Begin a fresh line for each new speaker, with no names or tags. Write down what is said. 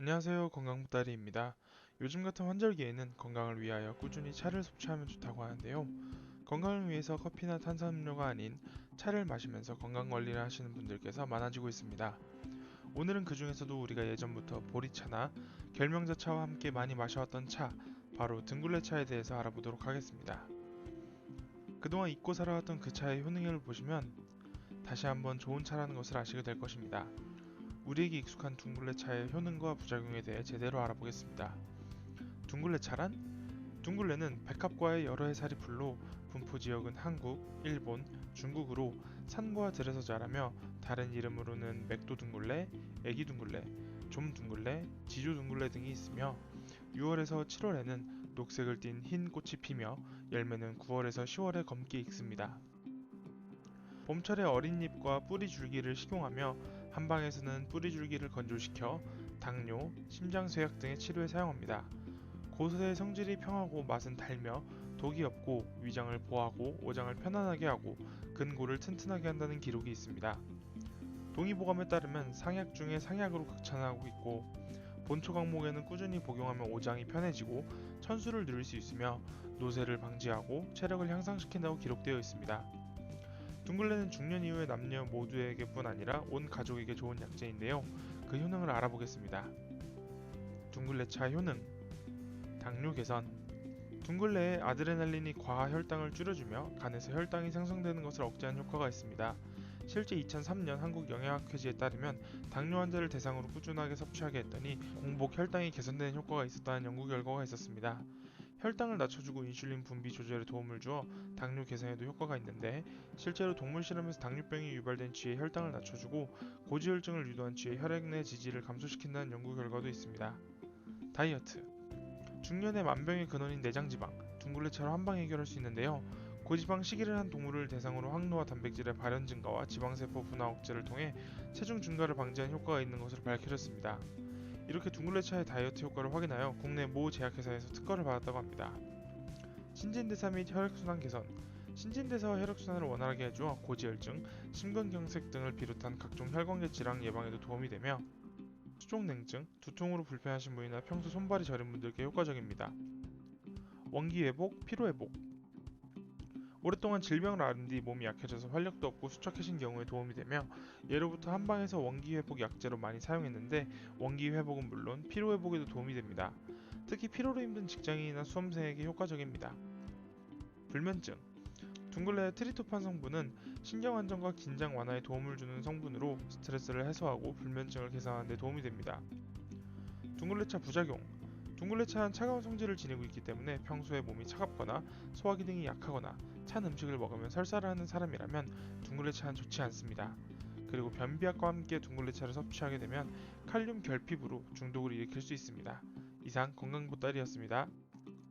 안녕하세요 건강보따리입니다. 요즘 같은 환절기에는 건강을 위하여 꾸준히 차를 섭취하면 좋다고 하는데요. 건강을 위해서 커피나 탄산음료가 아닌 차를 마시면서 건강관리를 하시는 분들께서 많아지고 있습니다. 오늘은 그 중에서도 우리가 예전부터 보리차나 결명자차와 함께 많이 마셔왔던 차, 바로 등굴레차에 대해서 알아보도록 하겠습니다. 그동안 잊고 살아왔던 그 차의 효능을 보시면 다시 한번 좋은 차라는 것을 아시게 될 것입니다. 우리에게 익숙한 둥글레차의 효능과 부작용에 대해 제대로 알아보겠습니다. 둥글레차란? 둥글레는 백합과의 여러 해살이 풀로 분포 지역은 한국, 일본, 중국으로 산과 들에서 자라며 다른 이름으로는 맥도 둥글레, 애기 둥글레, 좀 둥글레, 지조 둥글레 등이 있으며 6월에서 7월에는 녹색을 띤 흰 꽃이 피며 열매는 9월에서 10월에 검게 익습니다. 봄철에 어린 잎과 뿌리 줄기를 식용하며 한방에서는 뿌리 줄기를 건조시켜 당뇨, 심장쇠약 등의 치료에 사용합니다. 고수의 성질이 평하고 맛은 달며 독이 없고 위장을 보하고 오장을 편안하게 하고 근골을 튼튼하게 한다는 기록이 있습니다. 동의보감에 따르면 상약 중에 상약으로 극찬하고 있고 본초 강목에는 꾸준히 복용하면 오장이 편해지고 천수를 누릴 수 있으며 노쇠를 방지하고 체력을 향상시킨다고 기록되어 있습니다. 둥글레는 중년 이후의 남녀 모두에게뿐 아니라 온 가족에게 좋은 약재인데요. 그 효능을 알아보겠습니다. 둥글레차 효능 당뇨 개선 둥글레의 아드레날린이 과하 혈당을 줄여주며 간에서 혈당이 생성되는 것을 억제하는 효과가 있습니다. 실제 2003년 한국 영양학회지에 따르면 당뇨 환자를 대상으로 꾸준하게 섭취하게 했더니 공복 혈당이 개선되는 효과가 있었다는 연구 결과가 있었습니다. 혈당을 낮춰주고 인슐린 분비 조절에 도움을 주어 당뇨 개선에도 효과가 있는데 실제로 동물 실험에서 당뇨병이 유발된 쥐의 혈당을 낮춰주고 고지혈증을 유도한 쥐의 혈액 내 지지를 감소시킨다는 연구 결과도 있습니다. 다이어트 중년의 만병의 근원인 내장지방, 둥글레차로 한방 해결할 수 있는데요. 고지방 식이를 한 동물을 대상으로 항노화 단백질의 발현 증가와 지방세포 분화 억제를 통해 체중 증가를 방지하는 효과가 있는 것으로 밝혀졌습니다. 이렇게 둥글레차의 다이어트 효과를 확인하여 국내 모 제약회사에서 특허를 받았다고 합니다. 신진대사 및 혈액순환 개선 신진대사와 혈액순환을 원활하게 해주어 고지혈증, 심근경색 등을 비롯한 각종 혈관계 질환 예방에도 도움이 되며 수족냉증, 두통으로 불편하신 분이나 평소 손발이 저린 분들께 효과적입니다. 원기 회복, 피로 회복 오랫동안 질병을 앓은 뒤 몸이 약해져서 활력도 없고 수척해진 경우에 도움이 되며 예로부터 한방에서 원기 회복 약재로 많이 사용했는데 원기 회복은 물론 피로 회복에도 도움이 됩니다. 특히 피로로 힘든 직장인이나 수험생에게 효과적입니다. 불면증 둥글레의 트리토판 성분은 신경 안정과 긴장 완화에 도움을 주는 성분으로 스트레스를 해소하고 불면증을 개선하는 데 도움이 됩니다. 둥글레차 부작용 둥글레차는 차가운 성질을 지니고 있기 때문에 평소에 몸이 차갑거나 소화 기능이 약하거나 찬 음식을 먹으면 설사를 하는 사람이라면 둥글레차는 좋지 않습니다. 그리고 변비약과 함께 둥글레차를 섭취하게 되면 칼륨 결핍으로 중독을 일으킬 수 있습니다. 이상 건강보따리였습니다.